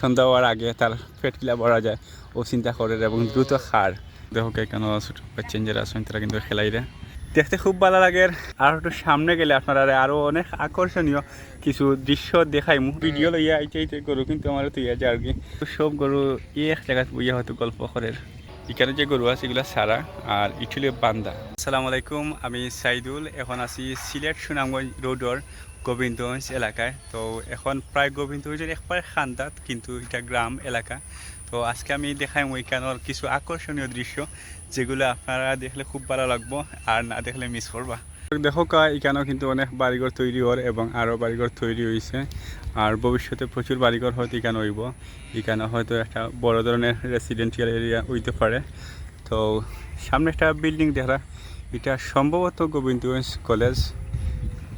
সন্ধ্যা হওয়ার আগে তার পেট কিলা ভরা যায়। ও চিন্তা করে এবং দ্রুত খার দেখো কেন ছোট বাচ্চা যারা আছেন তারা কিন্তু খেলাইরে দেখতে খুব ভালো লাগে। আর একটু সামনে গেলে আপনারা আরও অনেক আকর্ষণীয় কিছু দৃশ্য দেখাই। ভিডিও লইয়া আইতে আইতে গরু কিন্তু আমার তুই আছে আর কি। সব গরু এক জায়গায় বইয়া হয়তো গল্প করে। এখানে যে গরু আছে এগুলো সারা আর ইটুলে বান্দা। আসসালামু আলাইকুম আমি সাইদুল। এখন আছি সিলেট সুনামগঞ্জ রোডর গোবিন্দগঞ্জ এলাকায়। তো এখন প্রায় গোবিন্দগঞ্জের একবারে খান্দাত, কিন্তু এটা গ্রাম এলাকা। তো আজকে আমি দেখাই ওইখানের কিছু আকর্ষণীয় দৃশ্য, যেগুলো আপনারা দেখলে খুব ভালো লাগবো আর না দেখলে মিস করবা দেখো কা, এখানেও কিন্তু অনেক বাড়িঘর তৈরি হওয়ার এবং আরও বাড়িঘর তৈরি হয়েছে আর ভবিষ্যতে প্রচুর বাড়িঘর হয়তো এখানে হইব। এখানে হয়তো একটা বড় ধরনের রেসিডেন্সিয়াল এরিয়া হইতে পারে। তো সামনে একটা বিল্ডিং দেখা এটা সম্ভবত গোবিন্দগঞ্জ কলেজ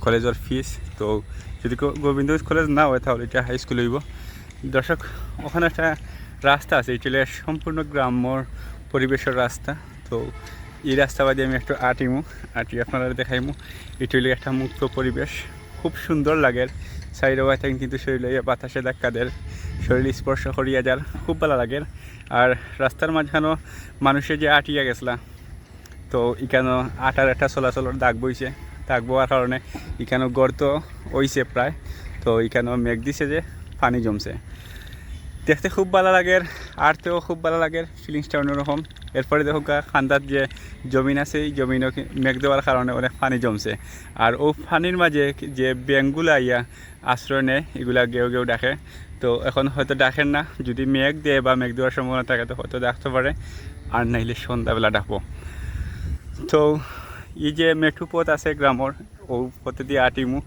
কলেজের ফিস তো যদি গো- গোবিন্দগঞ্জ কলেজ না হয় তাহলে এটা হাই স্কুল হইব দর্শক ওখানে একটা রাস্তা আছে এটা সম্পূর্ণ গ্রাম্যর পরিবেশের রাস্তা তো এই রাস্তা বাদে আমি একটু আটিমু আটি আপনারা দেখাইমু। এটা হলো একটা মুক্ত পরিবেশ খুব সুন্দর লাগে। সাইডে ওয়াই থাকেন কিন্তু শরীরে বাতাসে ধাক্কা দেয়। শরীর স্পর্শ করিয়া যার খুব ভালো লাগে। আর রাস্তার মাঝখানেও মানুষে যে আটিয়া গেছলা তো এখানে আটার একটা চলাচলের দাগ বইছে দাগ বওয়ার কারণে এখানে গর্ত হইছে প্রায়। তো এখানেও মেঘ দিছে যে, পানি জমছে। দেখতে খুব ভালো লাগে, আরতেও খুব ভালো লাগে ফিলিংসটা অন্যরকম। এরপরে দেখো খান্দার যে জমিন আছে, এই জমিনও মেঘ দেওয়ার কারণে অনেক পানি জমছে। আর ও পানির মাঝে যে ব্যাংকগুলো আইয়া আশ্রয় নেয়, এগুলা গেউ গেউ ডাকে। তো এখন হয়তো ডাকেন না, যদি মেঘ দেয় বা মেঘ দেওয়ার সম্ভাবনা থাকে, তো হয়তো ডাকতে পারে। আর নাইলে সন্ধ্যাবেলা ডাকবো। তো এই যে মেঠু পথ আছে গ্রামর, ও পথে দিয়ে আটিমু।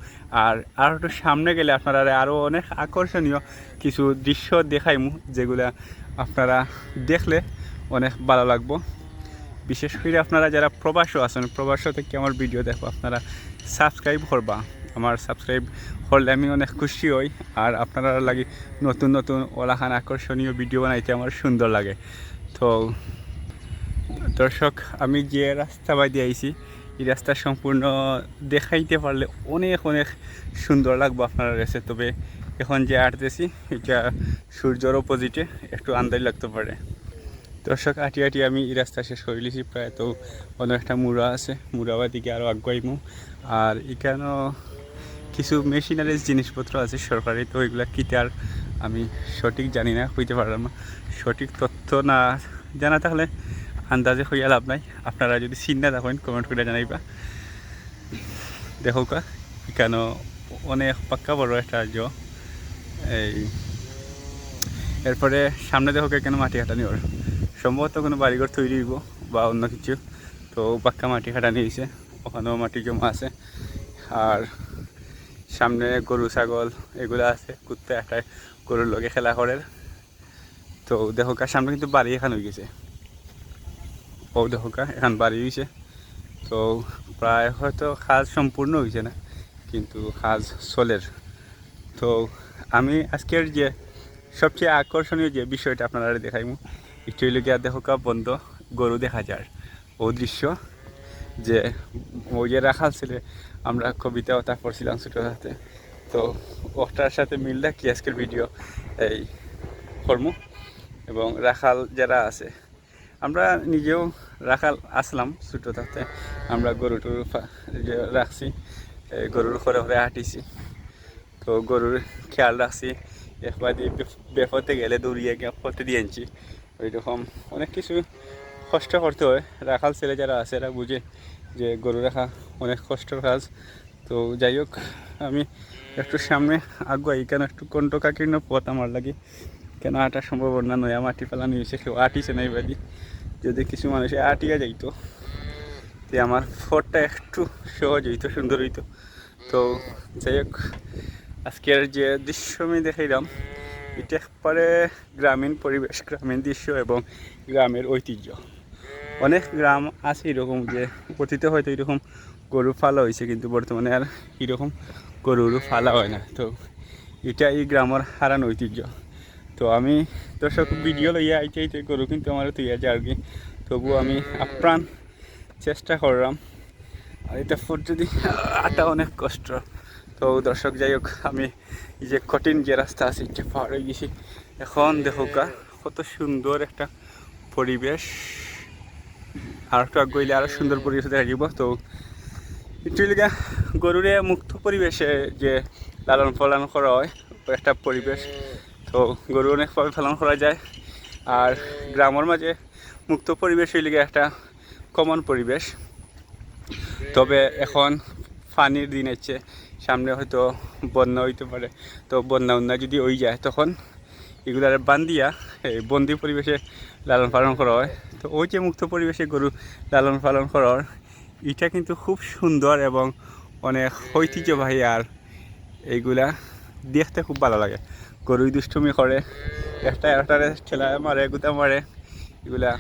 আর আর একটু সামনে গেলে আপনারা আরও অনেক আকর্ষণীয় কিছু দৃশ্য দেখাইমু, যেগুলা আপনারা দেখলে অনেক ভালো লাগবো। বিশেষ করে আপনারা যারা প্রবাসও আছেন প্রবাস থেকে আমার ভিডিও দেখো, আপনারা সাবস্ক্রাইব করবা। আমার সাবস্ক্রাইব করলে আমি অনেক খুশি হই, আর আপনারা লাগে নতুন নতুন ওলাখান আকর্ষণীয় ভিডিও বানাইতে আমার সুন্দর লাগে। তো, দর্শক, আমি যে রাস্তা বাই দিয়ে এই রাস্তা সম্পূর্ণ দেখাইতে পারলে অনেক অনেক সুন্দর লাগবে আপনারা কাছে। তবে এখন যে আটতেছি এটা সূর্যর অপোজিটে একটু আন্দাজ লাগতে পারে। দর্শক আটি আটি আমি এই রাস্তা শেষ করে লিছি প্রায় তো অন্য একটা মুড়া আছে, মুড়াবার দিকে আরও আগুয়াইমু আর এখানেও কিছু মেশিনারিজ জিনিসপত্র আছে সরকারি, তো ওইগুলা কিতে আর আমি সঠিক জানি না হইতে পারলাম সঠিক তথ্য না জানা থাকলে আন্দাজে হইয়া লাভ নাই। আপনারা যদি চিন্তা থাকেন কমেন্ট করে জানাইবা। দেখো কা এখানেও অনেক পাক্কা বড় একটা রাজ্য। এই, এরপরে সামনে দেখো কেন মাটি কাটানি ওর সম্ভবত কোনো বাড়িঘর তৈরি হইব বা অন্য কিছু। তো পাক্কা মাটি কাটানি হয়েছে ওখানেও মাটি জমা আছে। আর সামনে গরু, ছাগল, এগুলো আছে, কুত্তা একটা গরুর লগে খেলা করে তো দেখো কা, সামনে কিন্তু বাড়ি এখানে হয়ে গেছে। ও দেখো এখন বাড়ি হয়েছে তো প্রায় হয়তো কাজ সম্পূর্ণ হয়েছে না, কিন্তু কাজ চলের। তো আমি আজকের যে সবচেয়ে আকর্ষণীয় যে বিষয়টা আপনারা দেখাইমু একটু গিয়া দেখো বন্ধ গরু দেখা যায় ও দৃশ্য যে ওই যে রাখাল ছেলে, আমরা কবিতা ওটা পড়ছিলাম ছোটোতে তো ওটার সাথে মিল রাখি আজকের ভিডিও এই কর্ম। এবং রাখাল যারা আছে আমরা নিজেও রাখাল আসলাম ছোটো থাকতে আমরা গরু টরু রাখছি গরুর ঘরে ঘরে হাঁটিছি। তো গরুর খেয়াল রাখছি, একবার দিয়ে বেফতে গেলে দৌড়িয়ে ফতে দিয়ে আনছি। ওই রকম অনেক কিছু কষ্ট করতে হয়। রাখাল ছেলে যারা আছে, এরা বুঝে যে গরু রাখা অনেক কষ্টের কাজ। তো যাই হোক, আমি একটু সামনে আগুয়াই, কেন একটু কণ্ঠকাকীর্ণ পথ আমার লাগে। কেন আটা সম্ভাবনা নয়? মাটি ফেলানো হয়েছে, কেউ আটিছে না এবারই যদি কিছু মানুষে আটিয়া যাইতো, তে আমার ফটটা একটু সহজ হইতো, সুন্দর হইতো। তো যাই হোক, আজকের যে দৃশ্য আমি দেখাইলাম, এটা একবারে গ্রামীণ পরিবেশ, গ্রামীণ দৃশ্য এবং গ্রামের ঐতিহ্য। অনেক গ্রাম আছে এরকম যে অতীতে হয়তো এরকম গরু ফালা হয়েছে, কিন্তু বর্তমানে আর এরকম গরুরও ফালা হয় না। তো এটা এই গ্রামের হারান ঐতিহ্য। তো আমি দর্শক ভিডিও লইয়া আইতে আইতে গরু কিন্তু আমার তুই আছে আর কি তবুও আমি আপ্রাণ চেষ্টা করলাম। আর এটা ফুট যদি আটা অনেক কষ্ট। তো দর্শক, যাই হোক, আমি যে কঠিন যে রাস্তা আছে, এটা পার হয়ে গেছি। এখন দেখো কত সুন্দর একটা পরিবেশ। আর একটু আগ গইলে আরও সুন্দর পরিবেশ দেখা যাব তো একচুয়ালি গরুরে মুক্ত পরিবেশে যে লালন পালন করা হয়, একটা পরিবেশ। তো গরু অনেকভাবে পালন করা যায়। আর গ্রামের মাঝে মুক্ত পরিবেশ হইলে একটা কমন পরিবেশ। তবে এখন পানির দিন হচ্ছে সামনে হয়তো বন্যা হইতে পারে। তো বন্যা উন্না যদি ওই যায়, তখন এগুলার বান্দিয়া, এই বন্দি পরিবেশে লালন পালন করা হয়। তো ওই যে মুক্ত পরিবেশে গরু লালন পালন করার, এটা কিন্তু খুব সুন্দর এবং অনেক ঐতিহ্যবাহী আর এইগুলা দেখতে খুব ভালো লাগে। গরুই দুষ্টুমি করে। একটা একটারে ঠেলা মারে, গুতা মারে, এগুলা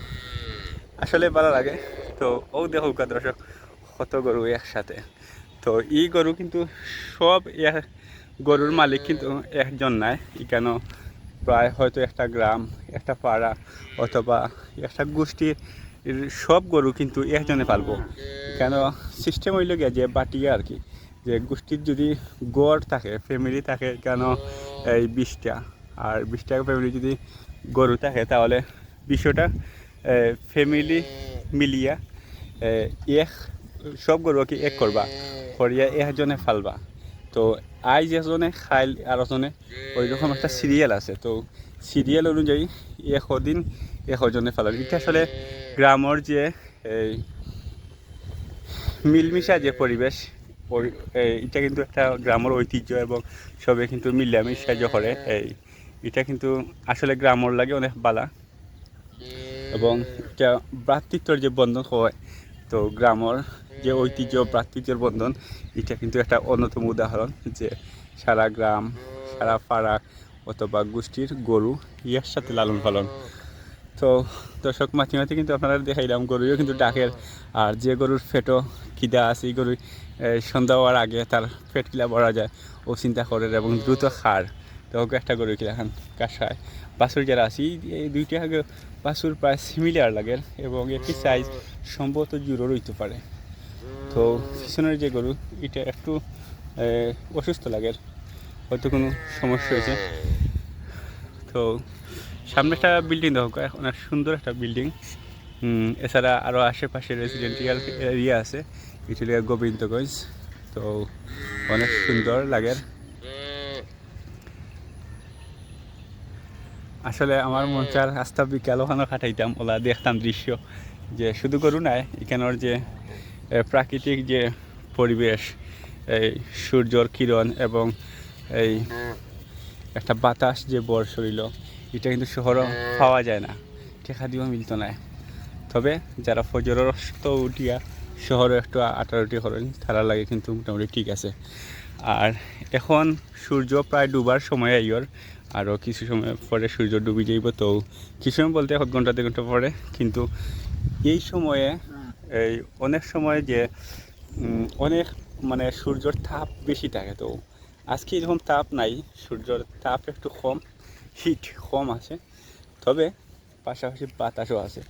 আসলে ভালো লাগে। তো ও দেখো কা দর্শক, কত গরু একসাথে। তো এই গরু কিন্তু সব গরুর মালিক কিন্তু একজন নাই। এখানে প্রায় হয়তো একটা গ্রাম, একটা পাড়া অথবা একটা গোষ্ঠীর সব গরু কিন্তু একজনে পালবো। কেন? সিস্টেম হইল গিয়ে যে বাটিয়া আর কি। যে গোষ্ঠীর যদি গড় থাকে ফ্যামিলি থাকে, কেন এই বিশটা। আর বিশটা ফ্যামিলি যদি গরু থাকে, তাহলে বিশটা ফ্যামিলি মিলিয়া এক, সব গরু কি এক করবা। করিয়া একজনে ফালবা। তো আই যেজনে খাইল আরজনে ওই রকম একটা সিরিয়াল আছে। তো সিরিয়াল অনুযায়ী এশ দিন এশজনে ফালার এটা আসলে গ্রামের যে, এই মিলমিশা যে পরিবেশ ওই- এটা কিন্তু একটা গ্রামের ঐতিহ্য এবং সবে কিন্তু মিলামিশা যে করে, এই এটা কিন্তু আসলে গ্রামের লাগে অনেক বালা। এবং এটা ভ্রাতৃত্বর যে বন্ধন হয়, তো গ্রামের যে ঐতিহ্য, ভ্রাতৃত্বের বন্ধন, এটা কিন্তু একটা অন্যতম উদাহরণ যে সারা গ্রাম, সারা পাড়া অথবা গোষ্ঠীর গরু ইয়ার সাথে লালন পালন। তো দর্শক, মাঝে মাঝে কিন্তু আপনারা দেখাইলাম গরুও কিন্তু ডাকের। আর যে গরুর ফেটো খিদা আছে, এই গরু সন্ধ্যা হওয়ার আগে তার পেট কিলা ভরা যায়, ও চিন্তা করে এবং দ্রুত খার। তো ওকে একটা গরু কিলা খান, কাঁসায়। বাছুর যারা আছে, এই- এই দুইটা আগে বাছুর প্রায় সিমিলার লাগে এবং একটি সাইজ সম্ভবত জুড়ো রইতে পারে। তো পিছনের যে গরু, এটা একটু অসুস্থ লাগে হয়তো কোনো সমস্যা হয়েছে। তো সামনে একটা বিল্ডিং দেখো অনেক সুন্দর একটা বিল্ডিং এছাড়া আরও আশেপাশে রেসিডেন্সিয়াল এরিয়া আছে হলো গোবিন্দগঞ্জ। তো অনেক সুন্দর লাগে আসলে আমার মন চার আস্থা বিকাল ওখানে কাটাইতাম, ওলা দেখতাম দৃশ্য। যে শুধু গরু নাই, এখানের যে প্রাকৃতিক যে পরিবেশ, এই সূর্যর কিরণ এবং এই একটা বাতাস যে বর শরীর এটা কিন্তু শহরও পাওয়া যায় না। ঠেকা দিয়েও মিলত না। তবে যারা ফজরের তো উঠিয়া শহরে একটু আটারুটি করেন, তারা লাগে কিন্তু মোটামুটি ঠিক আছে। আর এখন সূর্য প্রায় ডুবার সময় আইয়র। আরও কিছু সময় পরে সূর্য ডুবি যাইব তো কিছু সময় বলতে এক ঘণ্টা দু ঘণ্টা পরে। কিন্তু এই সময়ে, এই অনেক সময় যে অনেক মানে সূর্যর তাপ বেশি থাকে তো। আজকে এরকম তাপ নাই, সূর্যর তাপ একটু কম। হিট কম আছে, তবে পাশাপাশি বাতাসও আছে।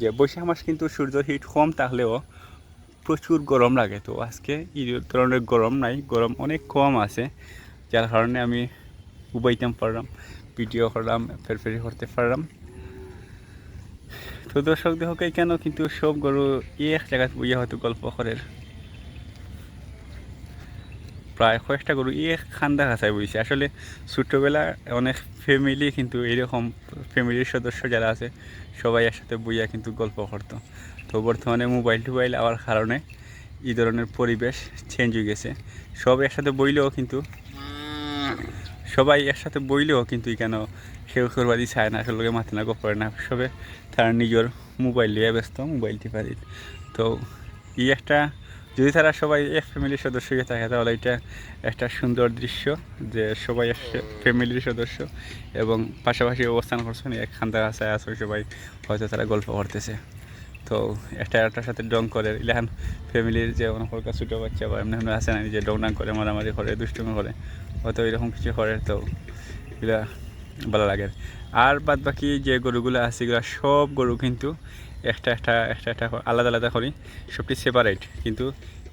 যে বৈশাখ মাস কিন্তু সূর্যর হিট কম থাকলেও প্রচুর গরম লাগে। তো আজকে এই ধরনের গরম নাই, গরম অনেক কম আছে, যার কারণে আমি উবাইতাম পারলাম, ভিডিও করলাম, ফেরফেরি করতে পারলাম। তো দর্শক দেহকে কেন কিন্তু সব গরু এক জায়গায় বইয়া হয়তো গল্প করে প্রায় কয়েকটা গরু এক খান্দা খাঁচায় বইছে। আসলে ছোটোবেলা অনেক ফ্যামিলি কিন্তু এরকম ফ্যামিলির সদস্য যারা আছে, সবাই একসাথে বইয়া কিন্তু গল্প করতো। তো বর্তমানে মোবাইল টোবাইল আওয়ার কারণে এই ধরনের পরিবেশ চেঞ্জ হয়ে গেছে। সব একসাথে বইলেও কিন্তু সবাই একসাথে বইলেও কিন্তু কেন কেউ করবাদি চায় না, আসলে মাথা না করে না। সবে তারা নিজের মোবাইল নিয়ে ব্যস্ত মোবাইল টিপারি তো এই একটা যদি তারা সবাই এক ফ্যামিলির সদস্য হয়ে থাকে, তাহলে এটা একটা সুন্দর দৃশ্য যে সবাই এক ফ্যামিলির সদস্য এবং পাশাপাশি অবস্থান করছেন এক খান্দা গাছায় আছে সবাই হয়তো তারা গল্প করতেছে। তো একটা একটার সাথে ডং করে। ইলাহান ফ্যামিলির যে অনেক ছোটো বাচ্চা বা এমনি এমনি আছে না যে ডং করে, মারামারি করে, দুষ্টুমি করে, হয়তো এরকম কিছু করে, তো এগুলা ভালো লাগে। আর বাদ বাকি যে গরুগুলো আছে, এগুলো সব গরু কিন্তু একটা একটা একটা একটা আলাদা আলাদা করি। সবটি সেপারেট কিন্তু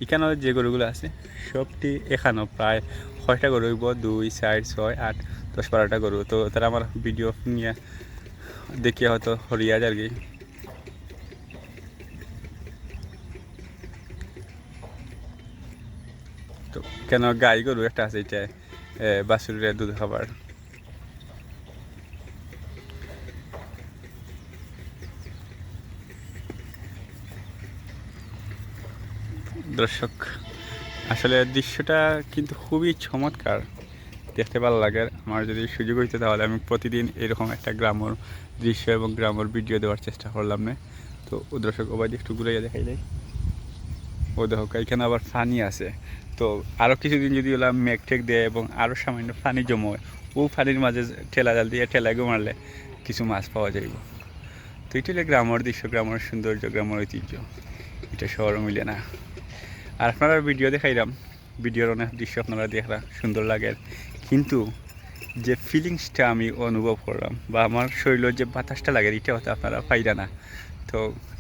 এখানেও যে গরুগুলো আছে, সবটি এখানেও প্রায় ছয়টা গরু হইব, দুই, চার, ছয়, আট, দশ, বারোটা গরু। তো তারা আমার ভিডিও নিয়ে দেখিয়ে হয়তো হরিয়া যায় আর কি। তো কেন গাই গরু একটা আছে, এটা বাছুরের দুধ খাবার। দর্শক, আসলে দৃশ্যটা কিন্তু খুবই চমৎকার। দেখতে ভালো লাগে। আমার যদি সুযোগ হইতো তাহলে আমি প্রতিদিন এরকম একটা গ্রামর দৃশ্য এবং গ্রামর ভিডিও দেওয়ার চেষ্টা করলাম না। তো ও দর্শক ওবাই একটু ঘুরে দেখাই দেয় ও দেখো, এখানে আবার ফানি আছে। তো আরও কিছুদিন যদি ওলা মেঘ টেক দেয় এবং আরও সামান্য ফানি জমে ও ফানির মাঝে ঠেলা জাল দিয়ে ঠেলা মারলে কিছু মাছ পাওয়া যাইব। তো এটা হলো গ্রামের দৃশ্য, গ্রামের সৌন্দর্য, গ্রামের ঐতিহ্য। এটা শহর মিলে না। আর আপনারা ভিডিও দেখাইলাম। ভিডিওর অনেক দৃশ্য আপনারা দেখরা সুন্দর লাগে। কিন্তু যে ফিলিংসটা আমি অনুভব করলাম বা আমার শরীরের যে বাতাসটা লাগে, এটা হয়তো আপনারা পাইরা না। তো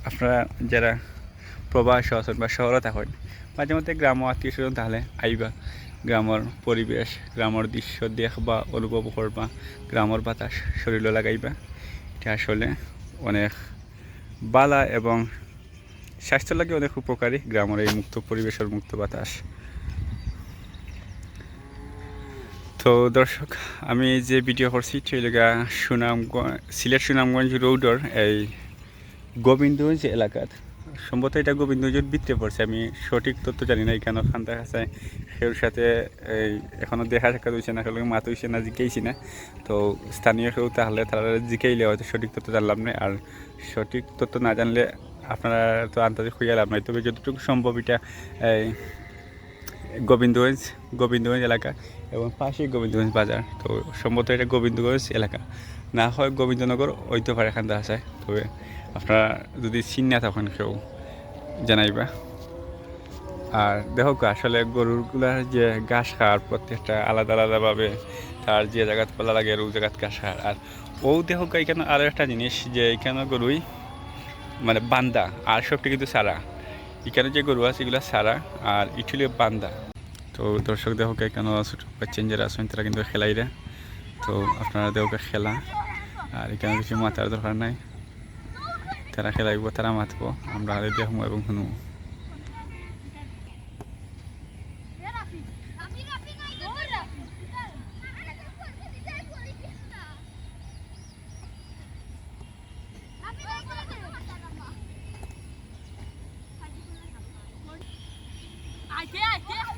আপনারা যারা প্রবাস আছেন বা শহরে থাকেন, মাঝে মধ্যে গ্রাম আত্মীয় স্বজন তাহলে আইবা। গ্রামের পরিবেশ, গ্রামের দৃশ্য দেখবা, অনুভব করবা, গ্রামের বাতাস শরীরে লাগাইবা। এটা আসলে অনেক বালা এবং স্বাস্থ্য লাগে অনেক উপকারী। গ্রামের এই মুক্ত পরিবেশের মুক্ত বাতাস। তো দর্শক, আমি যে ভিডিও করছি সেটা সুনামগঞ্জ, সিলেট সুনামগঞ্জ রোডর এই গোবিন্দগঞ্জ এলাকাত সম্ভবত এটা গোবিন্দগঞ্জের বৃত্তে পড়ছে, আমি সঠিক তথ্য জানি না এখানে খান্তা কাছে সের সাথে এই এখনও দেখা সাক্ষাৎ হয়েছে না সেগুলো মাত হয়েছে না, জিকেইছি না। তো স্থানীয় কেউ তাহলে তারা জিকেইলে হয়তো সঠিক তথ্য জানলাম না, আর সঠিক তথ্য না জানলে আপনারা তো আন্তর্জাতিক হয়ে লাভ নাই তবে যতটুকু সম্ভব এটা গোবিন্দগঞ্জ গোবিন্দগঞ্জ এলাকা এবং পাশেই গোবিন্দগঞ্জ বাজার। তো সম্ভবত এটা গোবিন্দগঞ্জ এলাকা। না হয় গোবিন্দনগর, হইতে পারে এখান থেকে তবে আপনারা যদি চিন না তখন কেউ জানাইবা। আর দেখো আসলে গরুগুলার যে ঘাস খাওয়ার প্রত্যেকটা আলাদা আলাদাভাবে তার যে জায়গাত পালা লাগে ও জায়গাত ঘাস খাওয়ার। আর ও দেখো এখানে আরও একটা জিনিস যে এখানে গরুই মানে বান্দা, আর সবটা কিন্তু সারা। এখানে যে গরু আছে, এগুলো সারা, আর ইটুলি বান্দা। তো দর্শক দেখো কেন বাচ্চেন যারা আছেন তারা কিন্তু খেলাই খেলাইরা তো আপনারা দেখো খেলা, আর এখানে কিছু মাথার দরকার নাই। তারা খেলাইব, তারা মাতব, আমরা দেখব এবং শুনব। আইতে আইতে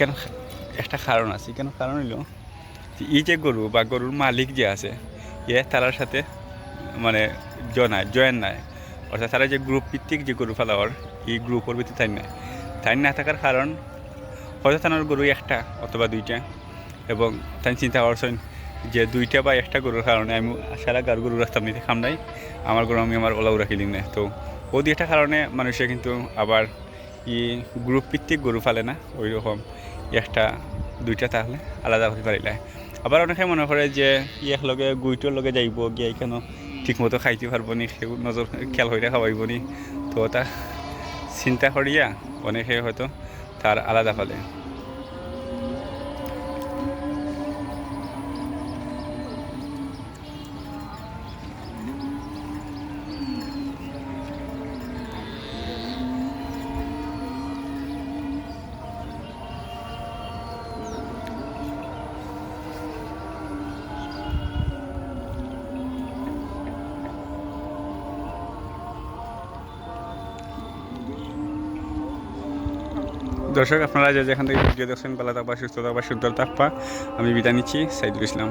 এখানে একটা কারণ আছে এখানে কারণ হইল এই যে গরু বা গরুর মালিক যে আছে, এ তারার সাথে মানে জনায়, জয়েন নাই। অর্থাৎ তারা যে গ্রুপ ভিত্তিক যে গরু ফেলাওয়ার এই গ্রুপের ভিত্তি তাই নাই। তাই না থাকার কারণ হয়তো তার গরু একটা অথবা দুইটা এবং তাই চিন্তা করছেন যে দুইটা বা একটা গরুর কারণে আমি সারা গার গরু রাখতাম নিতে খাম নাই, আমার গরু আমি আমার ওলাও রাখি না তো ও দুইটা কারণে মানুষে কিন্তু আবার ই গ্রুপ ভিত্তিক গরু ফেলে না, ওই রকম। একটা, দুইটা তাহলে আলাদা হতে পারিলে। আবার অনেকে মনে করে যে এক একলগে গুইটোর লগে যাইব গিয়ে এখানে ঠিকমতো খাইতে পারব নি সেও নজর খেয়াল হয়ে খাওয়াইব নি। তো তা চিন্তা করিয়া অনেকে হয়তো তার আলাদা ফলে। দর্শক, আপনারা যে যেখান থেকে ভিডিও দেখছেন, ভালো থাকবা, সুস্থ থাকবা, সুন্দর থাকবা। আমি বিদায় নিচ্ছি, সাইদুল ইসলাম।